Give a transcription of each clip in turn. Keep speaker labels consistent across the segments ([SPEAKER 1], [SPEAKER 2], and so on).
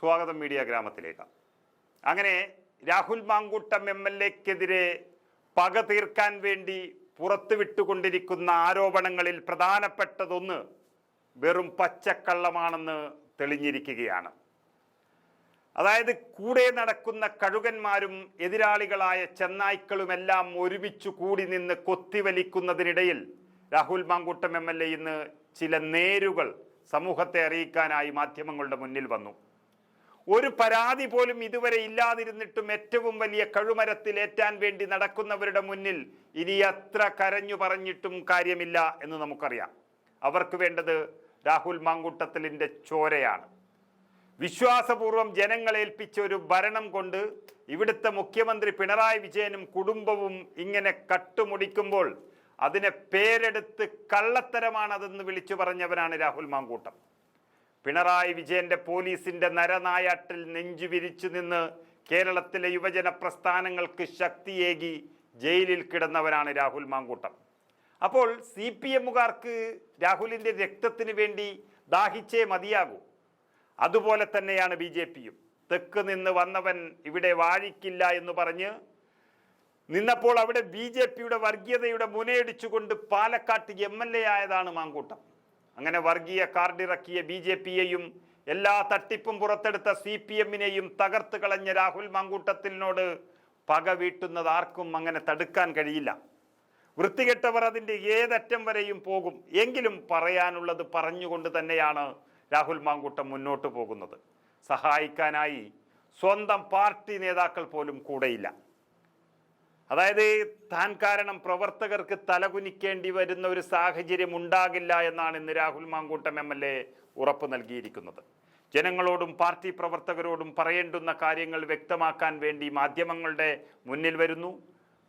[SPEAKER 1] സ്വാഗതം മീഡിയ ഗ്രാമത്തിലേക്ക്. അങ്ങനെ രാഹുൽ മാങ്കൂട്ടം എം എൽ എക്കെതിരെ പക തീർക്കാൻ വേണ്ടി പുറത്തുവിട്ടുകൊണ്ടിരിക്കുന്ന ആരോപണങ്ങളിൽ പ്രധാനപ്പെട്ടതൊന്ന് വെറും പച്ചക്കള്ളമാണെന്ന് തെളിഞ്ഞിരിക്കുകയാണ്. അതായത് കൂടെ നടക്കുന്ന കഴുകന്മാരും എതിരാളികളായ ചെന്നായ്ക്കളുമെല്ലാം ഒരുമിച്ച് കൂടി നിന്ന് കൊത്തിവലിക്കുന്നതിനിടയിൽ Rahul Mankoottam M L A ഇന്ന് ചില നേരുകൾ സമൂഹത്തെ അറിയിക്കാനായി മാധ്യമങ്ങളുടെ മുന്നിൽ വന്നു. ഒരു പരാതി പോലും ഇതുവരെ ഇല്ലാതിരുന്നിട്ടും ഏറ്റവും വലിയ കഴുമരത്തിലേറ്റാൻ വേണ്ടി നടക്കുന്നവരുടെ മുന്നിൽ ഇനി എത്ര കരഞ്ഞു പറഞ്ഞിട്ടും കാര്യമില്ല എന്ന് നമുക്കറിയാം. അവർക്ക് വേണ്ടത് രാഹുൽ മാങ്കൂട്ടത്തിലിന്റെ ചോരയാണ്. വിശ്വാസപൂർവം ജനങ്ങളേൽപ്പിച്ച ഒരു ഭരണം കൊണ്ട് ഇവിടുത്തെ മുഖ്യമന്ത്രി പിണറായി വിജയനും കുടുംബവും ഇങ്ങനെ കട്ടുമുടിക്കുമ്പോൾ അതിനെ പേരെടുത്ത് കള്ളത്തരമാണതെന്ന് വിളിച്ചു പറഞ്ഞവനാണ് രാഹുൽ മാങ്കൂട്ടം. പിണറായി വിജയന്റെ പോലീസിന്റെ നരനായാട്ടിൽ നെഞ്ചു വിരിച്ചു നിന്ന് കേരളത്തിലെ യുവജന പ്രസ്ഥാനങ്ങൾക്ക് ശക്തിയേകി ജയിലിൽ കിടന്നവനാണ് രാഹുൽ മാങ്കൂട്ടം. അപ്പോൾ സി പി എമ്മുകാർക്ക് രാഹുലിന്റെ രക്തത്തിന് വേണ്ടി ദാഹിച്ചേ മതിയാകൂ. അതുപോലെ തന്നെയാണ് ബി ജെ പിയും. തെക്ക് നിന്ന് വന്നവൻ ഇവിടെ വാഴിക്കില്ല എന്ന് പറഞ്ഞ് നിന്നപ്പോൾ അവിടെ ബി ജെ പിയുടെ വർഗീയതയുടെ മുനയടിച്ചുകൊണ്ട് പാലക്കാട്ട് എം എൽ എ ആയതാണ് മാങ്കൂട്ടം. അങ്ങനെ വർഗീയ കാർഡിറക്കിയ ബി ജെ പിയെയും എല്ലാ തട്ടിപ്പും പുറത്തെടുത്ത സി പി എമ്മിനെയും തകർത്ത് കളഞ്ഞ രാഹുൽ മാങ്കൂട്ടത്തിനോട് പക വീട്ടുന്നത് ആർക്കും അങ്ങനെ തടുക്കാൻ കഴിയില്ല. വൃത്തികെട്ടവർ അതിന്റെ ഏതറ്റം വരെയും പോകും. എങ്കിലും പറയാനുള്ളത് പറഞ്ഞുകൊണ്ട് തന്നെയാണ് രാഹുൽ മാങ്കൂട്ടം മുന്നോട്ട് പോകുന്നത്. സഹായിക്കാനായി സ്വന്തം പാർട്ടി നേതാക്കൾ പോലും കൂടെയില്ല. അതായത് താൻ കാരണം പ്രവർത്തകർക്ക് തലകുനിക്കേണ്ടി വരുന്ന ഒരു സാഹചര്യം ഉണ്ടാകില്ല എന്നാണ് ഇന്ന് Rahul Mankoottam M L A ഉറപ്പ് നൽകിയിരിക്കുന്നത്. ജനങ്ങളോടും പാർട്ടി പ്രവർത്തകരോടും പറയേണ്ടുന്ന കാര്യങ്ങൾ വ്യക്തമാക്കാൻ വേണ്ടി മാധ്യമങ്ങളുടെ മുന്നിൽ വരുന്നു.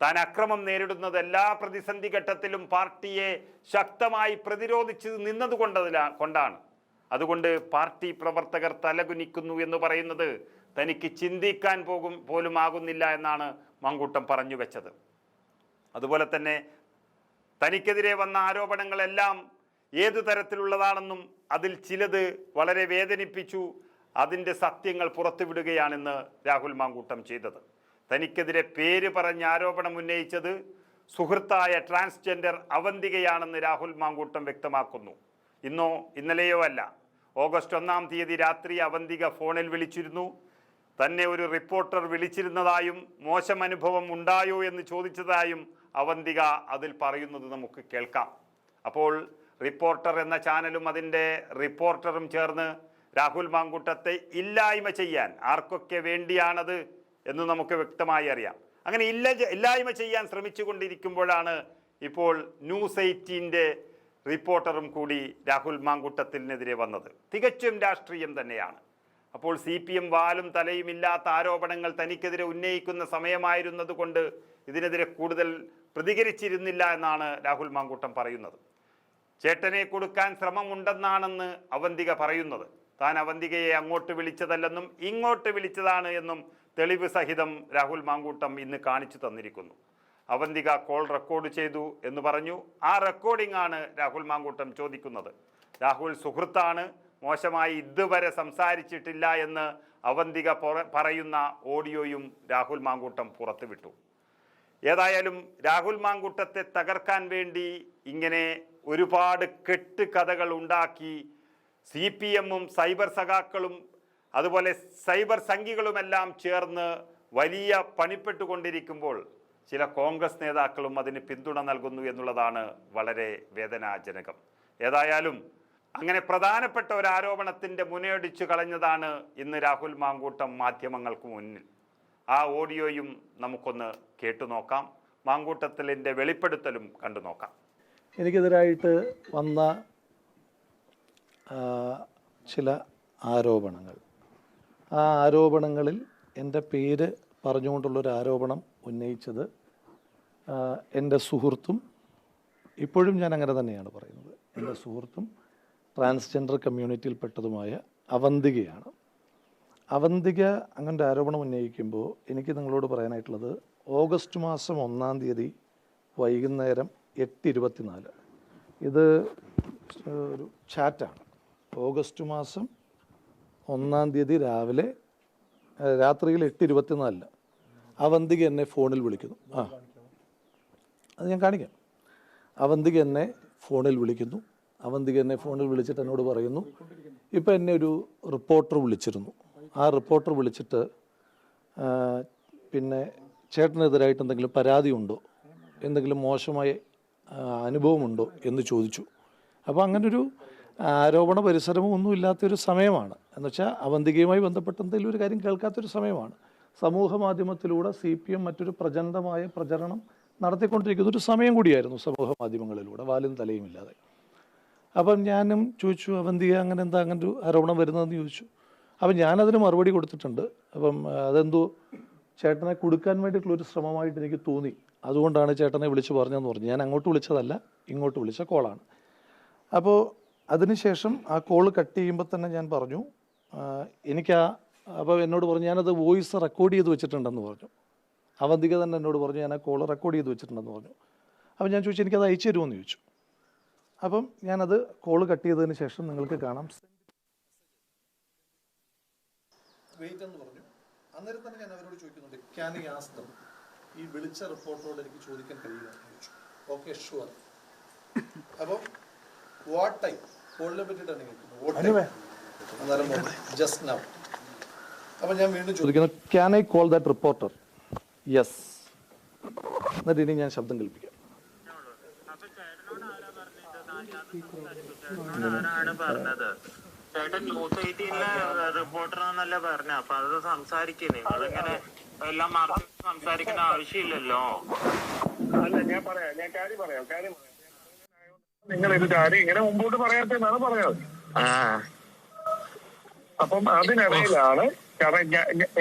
[SPEAKER 1] താൻ അക്രമം നേരിടുന്നത് എല്ലാ പ്രതിസന്ധി ഘട്ടത്തിലും പാർട്ടിയെ ശക്തമായി പ്രതിരോധിച്ച് നിന്നതുകൊണ്ടതിലാ കൊണ്ടാണ്. അതുകൊണ്ട് പാർട്ടി പ്രവർത്തകർ തലകുനിക്കുന്നു എന്ന് പറയുന്നത് തനിക്ക് ചിന്തിക്കാൻ പോകും പോലും ആകുന്നില്ല എന്നാണ് മങ്കൂട്ടം പറഞ്ഞു വെച്ചത്. അതുപോലെ തന്നെ തനിക്കെതിരെ വന്ന ആരോപണങ്ങളെല്ലാം ഏതു തരത്തിലുള്ളതാണെന്നും അതിൽ ചിലത് വളരെ വേദനിപ്പിച്ചു. അതിന്റെ സത്യങ്ങൾ പുറത്തുവിടുകയാണെന്ന് രാഹുൽ മാങ്കൂട്ടം ചെയ്തത്. തനിക്കെതിരെ പേര് പറഞ്ഞ് ആരോപണം ഉന്നയിച്ചത് സുഹൃത്തായ ട്രാൻസ്ജെൻഡർ അവന്തികയാണെന്ന് രാഹുൽ മാങ്കൂട്ടം വ്യക്തമാക്കുന്നു. ഇന്നോ ഇന്നലെയോ അല്ല. ഓഗസ്റ്റ് ഒന്നാം തീയതി രാത്രി അവന്തിക ഫോണിൽ വിളിച്ചിരുന്നു. തന്നെ ഒരു റിപ്പോർട്ടർ വിളിച്ചിരുന്നതായും മോശം അനുഭവം ഉണ്ടായോ എന്ന് ചോദിച്ചതായും അവന്തിക അതിൽ പറയുന്നത് നമുക്ക് കേൾക്കാം. അപ്പോൾ റിപ്പോർട്ടർ എന്ന ചാനലും അതിന്റെ റിപ്പോർട്ടറും ചേർന്ന് രാഹുൽ മാങ്കുട്ടത്തെ ഇല്ലായ്മ ചെയ്യാൻ ആർക്കൊക്കെ വേണ്ടിയാണത് എന്ന് നമുക്ക് വ്യക്തമായി അറിയാം. അങ്ങനെ ഇല്ല ഇല്ലായ്മ ചെയ്യാൻ ശ്രമിച്ചുകൊണ്ടിരിക്കുമ്പോഴാണ് ഇപ്പോൾ ന്യൂസ് എയ്റ്റീന്റെ റിപ്പോർട്ടറും കൂടി രാഹുൽ മാങ്കുട്ടത്തിനെതിരെ വന്നത്. തികച്ചും രാഷ്ട്രീയം തന്നെയാണ്. അപ്പോൾ സി പി എം വാലും തലയും ഇല്ലാത്ത ആരോപണങ്ങൾ തനിക്കെതിരെ ഉന്നയിക്കുന്ന സമയമായിരുന്നതുകൊണ്ട് ഇതിനെതിരെ കൂടുതൽ പ്രതികരിച്ചിരുന്നില്ല എന്നാണ് രാഹുൽ മാങ്കൂട്ടം പറയുന്നത്. ചേട്ടനെ കൊടുക്കാൻ ശ്രമമുണ്ടെന്നാണെന്ന് അവന്തിക പറയുന്നത്. താൻ അവന്തികയെ അങ്ങോട്ട് വിളിച്ചതല്ലെന്നും ഇങ്ങോട്ട് വിളിച്ചതാണ് എന്നും തെളിവ് സഹിതം രാഹുൽ മാങ്കൂട്ടം ഇന്ന് കാണിച്ചു തന്നിരിക്കുന്നു. അവന്തിക കോൾ റെക്കോർഡ് ചെയ്തു എന്ന് പറഞ്ഞു. ആ റെക്കോർഡിംഗ് ആണ് രാഹുൽ മാങ്കൂട്ടം ചോദിക്കുന്നത്. രാഹുൽ സുഹൃത്താണ്. മോശമായി ഇതുവരെ സംസാരിച്ചിട്ടില്ല എന്ന് അവന്തിക പറയുന്ന ഓഡിയോയും രാഹുൽ മാങ്കൂട്ടം പുറത്തുവിട്ടു. ഏതായാലും രാഹുൽ മാങ്കൂട്ടത്തെ തകർക്കാൻ വേണ്ടി ഇങ്ങനെ ഒരുപാട് കെട്ട് കഥകൾ ഉണ്ടാക്കി സി പി എമ്മും സൈബർ സഖാക്കളും അതുപോലെ സൈബർ സംഘികളുമെല്ലാം ചേർന്ന് വലിയ പണിപ്പെട്ടുകൊണ്ടിരിക്കുമ്പോൾ ചില കോൺഗ്രസ് നേതാക്കളും അതിന് പിന്തുണ നൽകുന്നു എന്നുള്ളതാണ് വളരെ വേദനാജനകം. ഏതായാലും അങ്ങനെ പ്രധാനപ്പെട്ട ഒരു ആരോപണത്തിന്റെ മുനയടിച്ചു കളഞ്ഞതാണ് ഇന്ന് രാഹുൽ മാങ്കൂട്ടം മാധ്യമങ്ങൾക്ക് മുന്നിൽ. ആ ഓഡിയോയും നമുക്കൊന്ന് കേട്ടുനോക്കാം മാങ്കൂട്ടത്തിലിന്റെ വെളിപ്പെടുത്തലും കണ്ടു നോക്കാം.
[SPEAKER 2] എനിക്കെതിരായിട്ട് വന്ന ചില ആരോപണങ്ങൾ. ആ ആരോപണങ്ങളിൽ എന്റെ പേര് പറഞ്ഞുകൊണ്ടുള്ളൊരു ആരോപണം ഉന്നയിച്ചത് എന്റെ സുഹൃത്തും ഇപ്പോഴും ഞാൻ അങ്ങനെ തന്നെയാണ് പറയുന്നത്. എന്റെ സുഹൃത്തും ട്രാൻസ്ജെൻഡർ കമ്മ്യൂണിറ്റിയിൽപ്പെട്ടതുമായ അവന്തികയാണ്. അവന്തിക അങ്ങനത്തെ ആരോപണം ഉന്നയിക്കുമ്പോൾ എനിക്ക് നിങ്ങളോട് പറയാനായിട്ടുള്ളത് ഓഗസ്റ്റ് മാസം ഒന്നാം തീയതി വൈകുന്നേരം എട്ട് ഇരുപത്തിനാല് ഇത് ഒരു ചാറ്റാണ്. ഓഗസ്റ്റ് മാസം ഒന്നാം തീയതി രാവിലെ രാത്രിയിൽ എട്ട് ഇരുപത്തിനാലിന് അവന്തിക എന്നെ ഫോണിൽ വിളിക്കുന്നു. ആ. അത് ഞാൻ കാണിക്കാം. അവന്തിക എന്നെ ഫോണിൽ വിളിക്കുന്നു. അവന്തിക എന്നെ ഫോണിൽ വിളിച്ചിട്ട് എന്നോട് പറയുന്നു. ഇപ്പം എന്നെ ഒരു റിപ്പോർട്ടർ വിളിച്ചിരുന്നു. ആ റിപ്പോർട്ടർ വിളിച്ചിട്ട് പിന്നെ ചേട്ടനെതിരായിട്ട് എന്തെങ്കിലും പരാതിയുണ്ടോ എന്തെങ്കിലും മോശമായ അനുഭവമുണ്ടോ എന്ന് ചോദിച്ചു. അപ്പോൾ അങ്ങനൊരു ആരോപണ പരിസരമോ ഒന്നും ഇല്ലാത്തൊരു സമയമാണ്. എന്ന് വെച്ചാൽ അവന്തികയുമായി ബന്ധപ്പെട്ട് എന്തെങ്കിലും ഒരു കാര്യം കേൾക്കാത്തൊരു സമയമാണ്. സമൂഹ മാധ്യമത്തിലൂടെ സി പി എം മറ്റൊരു പ്രചണ്ഡമായ പ്രചരണം നടത്തിക്കൊണ്ടിരിക്കുന്ന ഒരു സമയം കൂടിയായിരുന്നു സമൂഹ മാധ്യമങ്ങളിലൂടെ. വാലും തലയും ഇല്ലാതെ. അപ്പം ഞാനും ചോദിച്ചു അവന്തിക അങ്ങനെ എന്താ അങ്ങനെ ഒരു ആരോപണം വരുന്നതെന്ന് ചോദിച്ചു. അപ്പം ഞാനതിന് മറുപടി കൊടുത്തിട്ടുണ്ട്. അപ്പം അതെന്തോ ചേട്ടനെ കൊടുക്കാൻ വേണ്ടിയിട്ടുള്ള ഒരു ശ്രമമായിട്ട് എനിക്ക് തോന്നി. അതുകൊണ്ടാണ് ചേട്ടനെ വിളിച്ച് പറഞ്ഞതെന്ന് പറഞ്ഞു ഞാൻ അങ്ങോട്ട് വിളിച്ചതല്ല ഇങ്ങോട്ട് വിളിച്ച കോളാണ്. അപ്പോൾ അതിനുശേഷം ആ കോൾ കട്ട് ചെയ്യുമ്പോൾ തന്നെ ഞാൻ പറഞ്ഞു എനിക്ക് ആ അപ്പോൾ എന്നോട് പറഞ്ഞു ഞാനത് വോയിസ് റെക്കോർഡ് ചെയ്ത് വെച്ചിട്ടുണ്ടെന്ന് പറഞ്ഞു. അവന്തിക തന്നെ എന്നോട് പറഞ്ഞു ഞാൻ ആ കോൾ റെക്കോർഡ് ചെയ്ത് വെച്ചിട്ടുണ്ടെന്ന് പറഞ്ഞു. അപ്പോൾ ഞാൻ ചോദിച്ചു എനിക്കത് അയച്ചു തരുമോ? എന്ന് ചോദിച്ചു. അപ്പം ഞാനത് കോൾ കട്ട് ചെയ്തതിന് ശേഷം നിങ്ങൾക്ക് കാണാം. വെയിറ്റ് എന്ന് പറഞ്ഞു. അന്നേരം തന്നെ ഞാൻ അവരോട് ചോദിക്കുന്നുണ്ട് ക്യാൻ ഐ ആസ്ക് ദം ഈ വിളിച്ച റിപ്പോർട്ടറോട് എനിക്ക് ചോദിക്കാൻ കഴിയില്ല ഓക്കെ ഷുവർ അപ്പോൾ വാട്ട് ടൈം കോളിനെ പറ്റിയിട്ടാണ് കേൾക്കുന്നത്. ജസ്റ്റ് നൗ അപ്പോൾ ഞാൻ വീണ്ടും ചോദിക്കുന്നു can I call that reporter yes എന്നിട്ട് ഇനി ഞാൻ ശബ്ദം കേൾപ്പിക്കാം.
[SPEAKER 3] ആരാണ് പറഞ്ഞത് ചേട്ടൻ ന്യൂസ് എയ്റ്റീനിലെ റിപ്പോർട്ടറാന്നല്ല പറഞ്ഞ. അപ്പൊ അത് സംസാരിക്കും. നിങ്ങളിങ്ങനെ എല്ലാം മറച്ച് സംസാരിക്കേണ്ട ആവശ്യമില്ലല്ലോ.
[SPEAKER 4] അല്ല ഞാൻ പറയാം. ഞാൻ കാര്യം പറയാം. കാര്യം പറയാം നിങ്ങൾ ഇത് കാര്യം ഇങ്ങനെ മുമ്പോട്ട് പറയാത്തെന്നാണ് പറയാം
[SPEAKER 3] ആ.
[SPEAKER 4] അപ്പം അതിനിടയിലാണ് കാരണം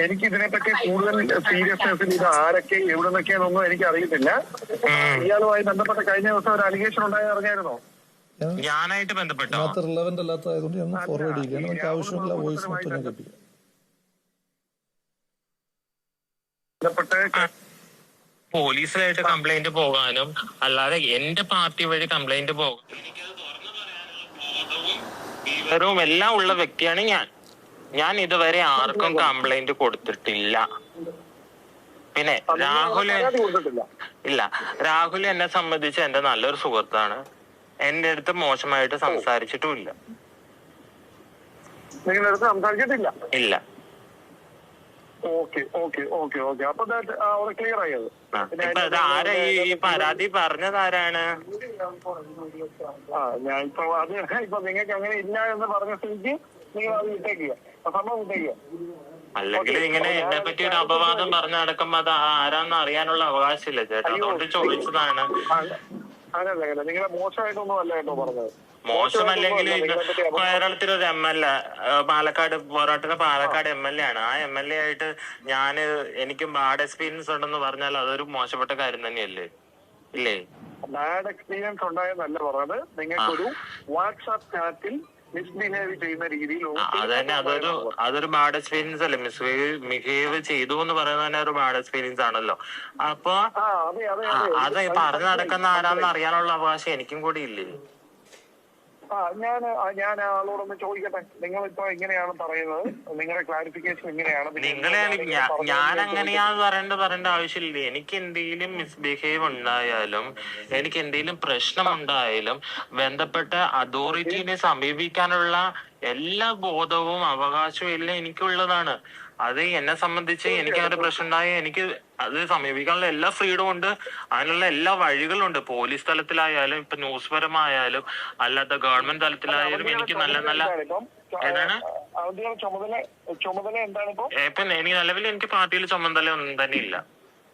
[SPEAKER 4] എനിക്ക് ഇതിനെപ്പറ്റി കൂടുതൽ സീരിയസ്നെസ്സിൽ ഇത് ആരൊക്കെ എവിടെ നിന്നൊക്കെയാണെന്നൊന്നും എനിക്ക് അറിയത്തില്ല ഇയാളുമായി ബന്ധപ്പെട്ട കഴിഞ്ഞ ദിവസം ഒരു അലിഗേഷൻ ഉണ്ടായെന്ന് അറിഞ്ഞായിരുന്നോ?
[SPEAKER 3] ഞാനായിട്ട് ബന്ധപ്പെട്ടോ?
[SPEAKER 2] അതിനകത്ത് റിലവന്റ് അല്ലാത്തതായതുകൊണ്ട് ഞാൻ ഫോർവേഡ് ചെയ്യുകയാണ് നമുക്ക് ആവശ്യമുള്ള വോയിസ് മൊത്തം ഞാൻ കേൾപ്പിക്കാം.
[SPEAKER 3] പോലീസിലായിട്ട് കംപ്ലൈന്റ് പോകാനും അല്ലാതെ എന്റെ പാർട്ടി വഴി കംപ്ലൈന്റ് പോകാനും എല്ലാം ഉള്ള വ്യക്തിയാണ് ഞാൻ. ഞാൻ ഇതുവരെ ആർക്കും കംപ്ലൈന്റ് കൊടുത്തിട്ടില്ല. പിന്നെ
[SPEAKER 4] രാഹുൽ കൊടുത്തിട്ടില്ല.
[SPEAKER 3] ഇല്ല രാഹുൽ എന്നെ സംബന്ധിച്ച് എന്റെ നല്ലൊരു സുഹൃത്താണ്. എന്റെ അടുത്ത് മോശമായിട്ട് സംസാരിച്ചിട്ടുമില്ല.
[SPEAKER 4] നിങ്ങളുടെ അടുത്ത് സംസാരിച്ചിട്ടില്ല?
[SPEAKER 3] ഇല്ല.
[SPEAKER 4] Okay okay okay okay. അപ്പൊ that, ആ, അവിടെ ക്ലിയർ ആയത്
[SPEAKER 3] ആരാ ഈ ഈ പരാതി പറഞ്ഞത് ആരാണ്?
[SPEAKER 4] ആ ഞാൻ ഇപ്പൊ അത് ഇപ്പൊ നിങ്ങൾക്ക് അങ്ങനെ ഇല്ല എന്ന് പറഞ്ഞ സ്ഥിതിക്ക് നിങ്ങൾ അത് വിട്ടേക്കുക. സംഭവം വിട്ടേക്കുക.
[SPEAKER 3] അല്ലെങ്കിൽ ഇങ്ങനെ എന്നെ പറ്റി ഒരു അപവാദം പറഞ്ഞു നടക്കുമ്പോ അത് ആരാന്ന് അറിയാനുള്ള അവകാശമില്ല. ചേട്ടാ അതുകൊണ്ട് ചോദിച്ചതാണ്.
[SPEAKER 4] അങ്ങനല്ല അങ്ങനെ നിങ്ങളെ മോശമായിട്ടൊന്നും അല്ല കേട്ടോ പറഞ്ഞത്.
[SPEAKER 3] മോശമല്ലെങ്കിൽ
[SPEAKER 4] കേരളത്തിൽ
[SPEAKER 3] ഒരു എം എൽ എ പാലക്കാട് പോരാട്ടത്തിന് പാലക്കാട് എം എൽ എ ആണ്. ആ എം എൽ എ ആയിട്ട് ഞാൻ എനിക്ക് ബാഡ് എക്സ്പീരിയൻസ് ഉണ്ടെന്ന് പറഞ്ഞാൽ അതൊരു മോശപ്പെട്ട കാര്യം തന്നെയല്ലേ? ഇല്ലേ?
[SPEAKER 4] ബാഡ് എക്സ്പീരിയൻസ് ഉണ്ടായെന്നല്ല പറഞ്ഞത്. നിങ്ങൾക്കൊരു വാട്സാപ്പ് ചാറ്റിൽ മിസ്ബിഹേവ് ചെയ്യുന്ന രീതിയിൽ
[SPEAKER 3] ആ, അത് അതൊരു അതൊരു ബാഡ് എക്സ്പീരിയൻസ് അല്ലേ? മിസ് ബിഹേവ് ചെയ്തു എന്ന് പറയുന്നത് തന്നെ ഒരു ബാഡ് എക്സ്പീരിയൻസ് ആണല്ലോ. അപ്പൊ
[SPEAKER 4] അത്
[SPEAKER 3] പറഞ്ഞു നടക്കുന്ന ആരാന്ന് അറിയാനുള്ള അവകാശം എനിക്കും കൂടി ഇല്ലേ?
[SPEAKER 4] ആ ഞാൻ ഞാൻ ആളോടൊന്ന് ചോദിക്കട്ടെ. നിങ്ങൾ ഇപ്പൊ എങ്ങനെയാണ് പറയുന്നത്? നിങ്ങളുടെ ക്ലാരിഫിക്കേഷൻ എങ്ങനെയാണ്?
[SPEAKER 3] നിങ്ങളെ ഞാൻ അങ്ങനെയാന്ന് പറയേണ്ട പറയേണ്ട ആവശ്യമില്ല. എനിക്ക് എന്തെങ്കിലും മിസ്ബിഹേവ് ഉണ്ടായാലും എനിക്ക് എന്തെങ്കിലും പ്രശ്നം ഉണ്ടായാലും ബന്ധപ്പെട്ട അതോറിറ്റിനെ സമീപിക്കാനുള്ള എല്ലാ ബോധവും അവകാശവും എല്ലാം എനിക്കുള്ളതാണ്. അത് എന്നെ സംബന്ധിച്ച് എനിക്ക് അങ്ങനെ പ്രശ്നം ഉണ്ടായ എനിക്ക് അത് സമീപിക്കാനുള്ള എല്ലാ ഫ്രീഡും ഉണ്ട്. അതിനുള്ള എല്ലാ വഴികളും ഉണ്ട് പോലീസ് തലത്തിലായാലും ഇപ്പൊ ന്യൂസ് പരമായാലും അല്ലാത്ത ഗവൺമെന്റ് തലത്തിലായാലും എനിക്ക് നല്ല നല്ല ഏതാണ്?
[SPEAKER 4] ചുമതല ചുമതല എന്താണ് ഇപ്പൊ
[SPEAKER 3] ഇപ്പൊ എനിക്ക് നിലവിൽ എനിക്ക് പാർട്ടിയിൽ ചുമതല ഒന്നും തന്നെ ഇല്ല